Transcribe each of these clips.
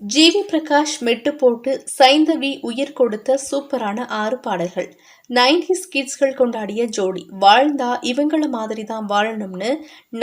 GV Prakash மெட்டு போட்டு சைந்தவி உயிர் கொடுத்த சூப்பரான ஆறு பாடல்கள். நைன்டிஸ் கிட்ஸ்கள் கொண்டாடிய ஜோடி. வாழ்ந்தா இவங்கள மாதிரி தான் வாழணும்னு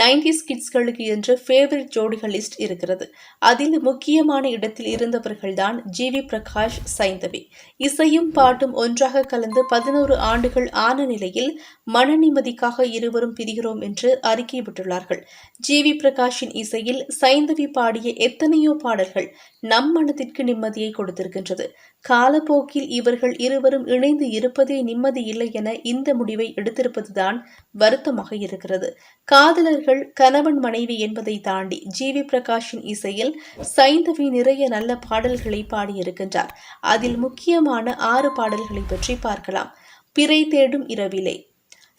நைன்டிஸ் கிட்ஸ்களுக்கு என்று ஃபேவரட் ஜோடிகள் லிஸ்ட் இருக்கிறது. அதில் முக்கியமான இடத்தில் இருந்தவர்கள் தான் ஜிவி பிரகாஷ் சைந்தவி. இசையும் பாட்டும் ஒன்றாக கலந்து பதினோரு ஆண்டுகள் ஆன நிலையில் மன நிம்மதிக்காக இருவரும் பிரிகிறோம் என்று அறிக்கை விட்டுள்ளார்கள். ஜிவி பிரகாஷின் இசையில் சைந்தவி பாடிய எத்தனையோ பாடல்கள் நம் மனதிற்கு நிம்மதியை கொடுத்திருக்கின்றது. காலப்போக்கில் இவர்கள் இருவரும் இணைந்து இருப்பதே நிம்மதி இல்லை என இந்த முடிவை எடுத்திருப்பதுதான் வருத்தமாக இருக்கிறது. காதலர்கள் கணவன் மனைவி என்பதை தாண்டி ஜிவி பிரகாஷின் இசையில் சைந்தவி நிறைய நல்ல பாடல்களை பாடியிருக்கின்றார். அதில் முக்கியமான ஆறு பாடல்களை பற்றி பார்க்கலாம். பிறை தேடும் இரவிலே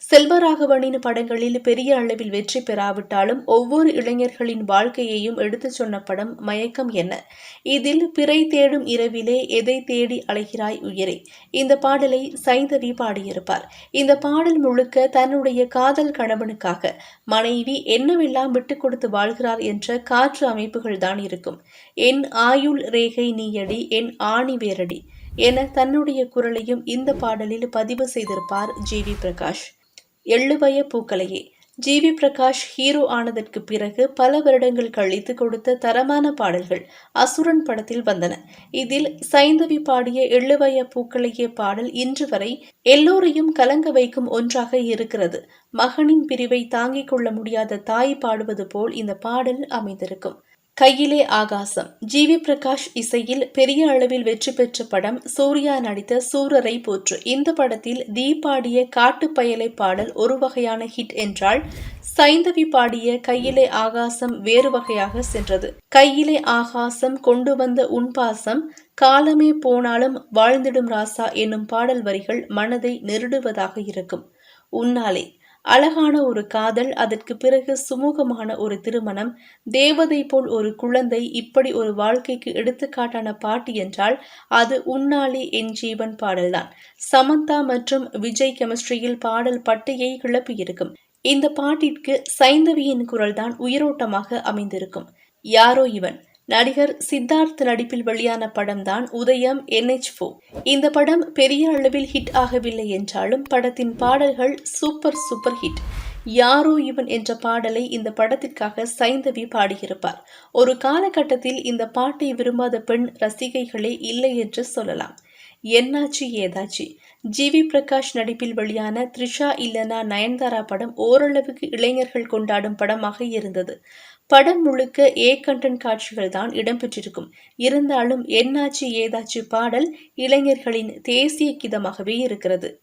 செல்வராகவனின் படங்களில் பெரிய அளவில் வெற்றி பெறாவிட்டாலும் ஒவ்வொரு இளைஞர்களின் வாழ்க்கையையும் எடுத்துச் சொன்ன படம் மயக்கம் என்ன? இதில் பிறை தேடும் இரவிலே எதை தேடி அலைகிறாய் உயிரை? இந்த பாடலை சைந்தவி பாடியிருப்பார். இந்த பாடல் முழுக்க தன்னுடைய காதல் கணவனுக்காக. மனைவி என்னவெல்லாம் விட்டுக் கொடுத்து வாழ்கிறார் என்ற காற்று அமைப்புகள் தான் இருக்கும். என் ஆயுள் ரேகை நீயடி என் ஆணி வேரடி என தன்னுடைய குரலையும் இந்த பாடலில் பதிவு செய்திருப்பார் ஜி வி பிரகாஷ். எள்ளுவய பூக்களையே. ஜிவி பிரகாஷ் ஹீரோ ஆனதற்கு பிறகு பல வருடங்கள் கழித்து கொடுத்த தரமான பாடல்கள் அசுரன் படத்தில் வந்தன. இதில் சைந்தவி பாடிய எள்ளுவய பூக்களையே பாடல் இன்று வரை எல்லோரையும் கலங்க வைக்கும் ஒன்றாக இருக்கிறது. மகனின் பிரிவை தாங்கிக் கொள்ள முடியாத தாய் பாடுவது போல் இந்த பாடல் அமைந்திருக்கும். கையிலே ஆகாசம். ஜிவி பிரகாஷ் இசையில் பெரிய அளவில் வெற்றி பெற்ற படம் சூர்யா நடித்த சூரரை போற்று. இந்த படத்தில் தீ பாடிய காட்டுப்பயலை பாடல் ஒரு வகையான ஹிட் என்றால் சைந்தவி பாடிய கையிலே ஆகாசம் வேறு வகையாக சென்றது. கையிலே ஆகாசம் கொண்டு வந்த உன்பாசம் காலமே போனாலும் வாழ்ந்திடும் ராசா என்னும் பாடல் வரிகள் மனதை நெருடுவதாக இருக்கும். உன்னாலே அழகான ஒரு காதல் அதற்கு பிறகு சுமூகமான ஒரு திருமணம். தேவதை போல் ஒரு குழந்தை இப்படி ஒரு வாழ்க்கைக்கு எடுத்துக்காட்டான பாட்டு என்றால் அது உன்னாலே என் ஜீவன் பாடல்தான். சமந்தா மற்றும் விஜய் கெமிஸ்ட்ரியில் பாடல் பட்டையை கிளப்பியிருக்கும். இந்த பாட்டிற்கு சைந்தவியின் குரல்தான் உயிரோட்டமாக அமைந்திருக்கும். யாரோ இவன். நடிகர் சித்தார்த் நடிப்பில் வெளியான படம்தான் உதயம் என்ஹெச் ஃபோ இந்த படம் பெரிய அளவில் ஹிட் ஆகவில்லை என்றாலும் படத்தின் பாடல்கள் சூப்பர் சூப்பர் ஹிட் யாரோ இவன் என்ற பாடலை இந்த படத்திற்காக சைந்தவி பாடியிருப்பார். ஒரு காலகட்டத்தில் இந்த பாட்டை விரும்பாத பெண் ரசிகைகளே இல்லை என்று சொல்லலாம். என்னாச்சு ஏதாச்சு? ஜிவி பிரகாஷ் நடிப்பில் வெளியான த்ரிஷா இல்லனா நயன்தாரா படம் ஓரளவுக்கு இளைஞர்கள் கொண்டாடும் படமாக இருந்தது. படம் முழுக்க ஏ கண்டன் காட்சிகள் தான் இடம்பெற்றிருக்கும். இருந்தாலும் என்னாச்சு ஏதாச்சு பாடல் இளைஞர்களின் தேசிய கிதமாகவே இருக்கிறது.